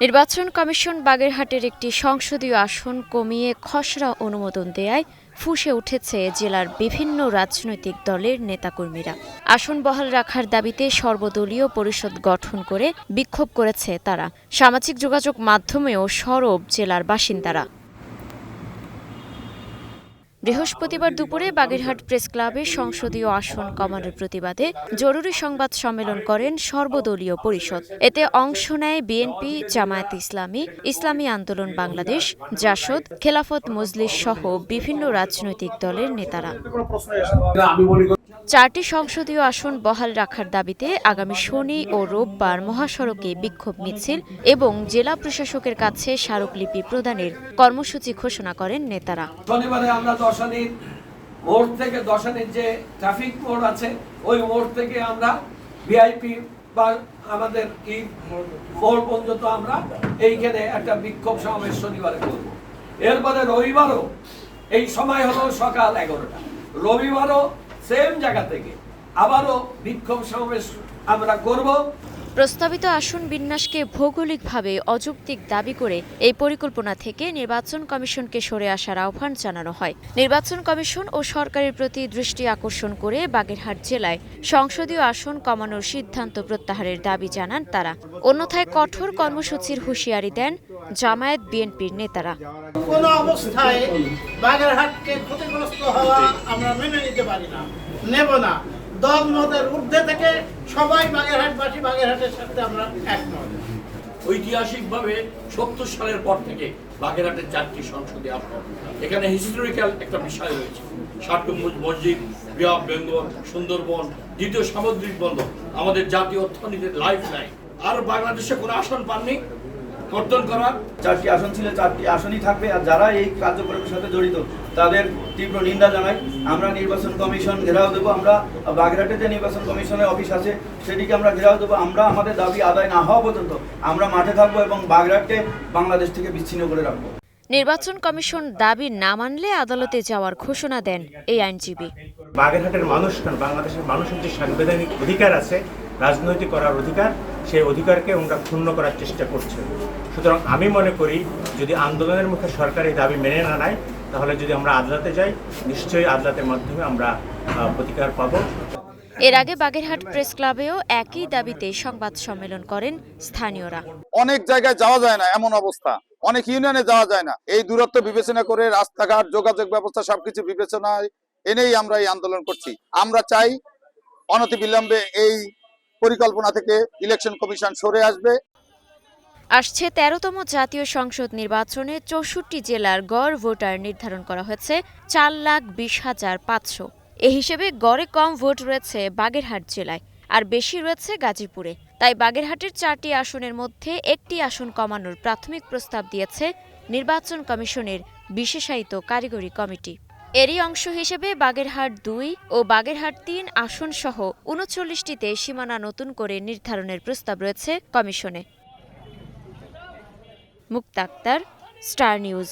নির্বাচন কমিশন বাগেরহাটের একটি সংসদীয় আসন কমিয়ে খসড়া অনুমোদন দেয়ায় ফুসে উঠেছে জেলার বিভিন্ন রাজনৈতিক দলের নেতাকর্মীরা। আসন বহাল রাখার দাবিতে সর্বদলীয় পরিষদ গঠন করে বিক্ষোভ করেছে তারা। সামাজিক যোগাযোগ মাধ্যমেও সরব জেলার বাসিন্দারা। বৃহস্পতিবার দুপুরে বাগেরহাট প্রেস ক্লাবে সংসদীয় আসন কমানোর প্রতিবাদে জরুরি সংবাদ সম্মেলন করেন সর্বদলীয় পরিষদ। এতে অংশ নেয় বিএনপি, জামায়াত ইসলামী ইসলামী আন্দোলন বাংলাদেশ, জাসদ, খেলাফত মজলিস সহ বিভিন্ন রাজনৈতিক দলের নেতারা। চারটি সংসদীয় আসন বহাল রাখার দাবিতে আগামী শনি ও রোববার মহাসড়কে বিক্ষোভ মিছিল এবং জেলা প্রশাসকের কাছে স্মারকলিপি প্রদানের কর্মসূচি ঘোষণা করেন নেতারা। শনিবারে আমরা দশানির মোড় থেকে দশানির যে ট্রাফিক মোড় আছে, ওই মোড় থেকে আমরা ভিআইপি বা আমাদের মোড় পর্যন্ত আমরা এইখানে একটা বিক্ষোভ সমাবেশ শনিবারে করব। এরপরে রবিবারও এই সময় হলো সকাল এগারোটা। রবিবারও সেম জায়গা থেকে আবারও বিক্ষোভ সমাবেশ আমরা করব। প্রস্তাবিত আসন বিন্যাসকে ভৌগোলিকভাবে অযৌক্তিক দাবি করে এই পরিকল্পনা থেকে নির্বাচন কমিশনকে সরে আসার আহ্বান জানানো হয়। নির্বাচন কমিশন ও সরকারের প্রতি দৃষ্টি আকর্ষণ করে বাগেরহাট জেলায় সংসদীয় আসন কমানোর সিদ্ধান্ত প্রত্যাহারের দাবি জানান তারা। অন্যথায় কঠোর কর্মসূচির হুঁশিয়ারি দেন জামায়াত বিএনপির নেতারা। অবস্থায় বাগেরহাটকে ক্ষতিগ্রস্ত হওয়া আমরা মেনে নিতে পারি না, নেব না। ঊর্ধ্বে থেকে সবাই বাগেরহাটবাসী বাগেরহাটের সাথে আমরা একমত। ঐতিহাসিকভাবে সত্তর সালের পর থেকে বাগেরহাটের চারটি সংসদীয় আসন এখানে হিস্টোরিক্যাল একটা বিষয় রয়েছে। মসজিদ বিহাব বেঙ্গল সুন্দরবন, দ্বিতীয় সামুদ্রিক বন্দর। আমাদের জাতীয় অর্থনীতির লাইফ লাইন আর বাংলাদেশে কোনো আসন পাননি। কর্তন করার চারটি আসন ছিল, চারটি আসনই থাকবে। আর যারা এই কার্যক্রমের সাথে জড়িত, তাদের তীব্র নিন্দা জানাই। আমরা নির্বাচন কমিশন ঘেরাও দেবো, আমরা বাগেরহাটে যে নির্বাচন কমিশনের অফিস আছে সেটিকে আমরা ঘেরাও দেবো। আমরা আমাদের দাবি আদায় না হওয়া পর্যন্ত আমরা মাঠে থাকব এবং বাগেরহাটকে বাংলাদেশ থেকে বিচ্ছিন্ন করে রাখব। নির্বাচন কমিশন দাবি না মানলে আদালতে যাওয়ার ঘোষণা দেন এই আইনজীবী। বাগেরহাটের মানুষ কারণ বাংলাদেশের মানুষের যে সাংবিধানিক অধিকার আছে রাজনৈতিক করার অধিকার সেই অধিকারকে ওনারা ক্ষুণ্ণ করার চেষ্টা করছে। সুতরাং আমি মনে করি যদি আন্দোলনের মুখে সরকার এই দাবি মেনে না নেয় তাহলে যদি আমরা আদালতে যাই নিশ্চয়ই আদালতের মাধ্যমে আমরা আহ, প্রতিকার পাবো। এর আগে বাগেরহাট প্রেস ক্লাবেও একই দাবিতে সংবাদ সম্মেলন করেন স্থানীয়রা। অনেক জায়গায় যাওয়া যায় না এমন অবস্থা। অনেক ইউনিয়নে যাওয়া যায় না। এই দূরত্ব বিবেচনা করে রাস্তাঘাট, যোগাযোগ ব্যবস্থা, সবকিছু বিবেচনায় এনেই আমরা এই আন্দোলন করছি। আমরা চাই অনতিবিলম্বে এই পরিকল্পনা থেকে ইলেকশন কমিশন সরে আসবে। আসছে তেরোতম জাতীয় সংসদ নির্বাচনে চৌষট্টি জেলার গড় ভোটার নির্ধারণ করা হয়েছে চার লাখ বিশ হাজার পাঁচশো। এ হিসেবে গড়ে কম ভোট রয়েছে বাগেরহাট জেলায়। আর বেশি রয়েছে গাজীপুরে। তাই বাগেরহাটের চারটি আসনের মধ্যে একটি আসন কমানোর প্রাথমিক প্রস্তাব দিয়েছে নির্বাচন কমিশনের বিশেষায়িত কারিগরি কমিটি। এরই অংশ হিসেবে বাগেরহাট দুই ও বাগেরহাট তিন আসন সহ উনচল্লিশটিতে সীমানা নতুন করে নির্ধারণের প্রস্তাব রয়েছে কমিশনে। Mukta Akter Star News.